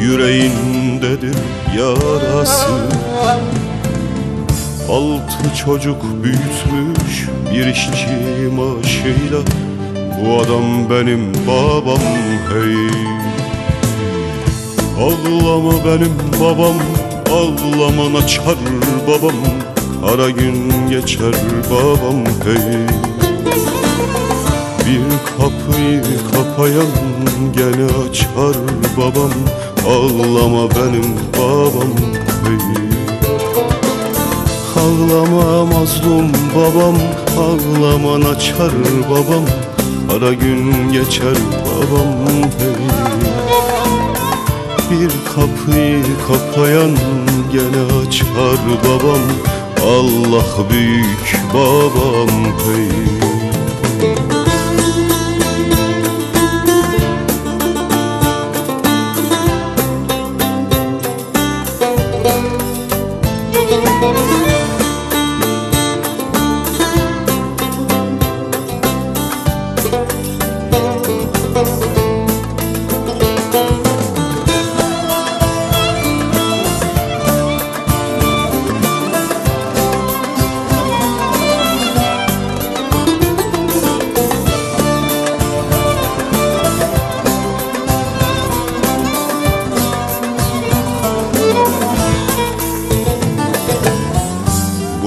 Yüreğindedir yarası. Altı çocuk büyütmüş bir işçi maaşıyla. Bu adam benim babam hey. Ağlama benim babam Ağlama açar babam. Ara gün geçer babam hey. Bir kapıyı kapayan gene açar babam Ağlama benim babam hey Ağlama mazlum babam Ağlaman açar babam. Ara gün geçer babam hey Bir kapıyı kapayan gene açar babam. Allah büyük babam hey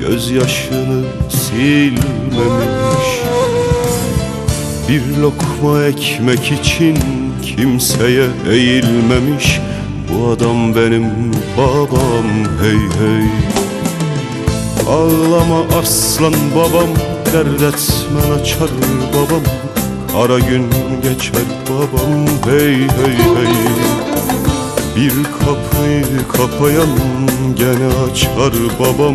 Gözyaşını silmemiş. Bir lokma ekmek için kimseye eğilmemiş. Bu adam benim babam hey hey. Ağlama aslan babam Dert etmen açar babam. Ara gün geçer babam hey hey hey. Bir kapıyı kapayan gene açar babam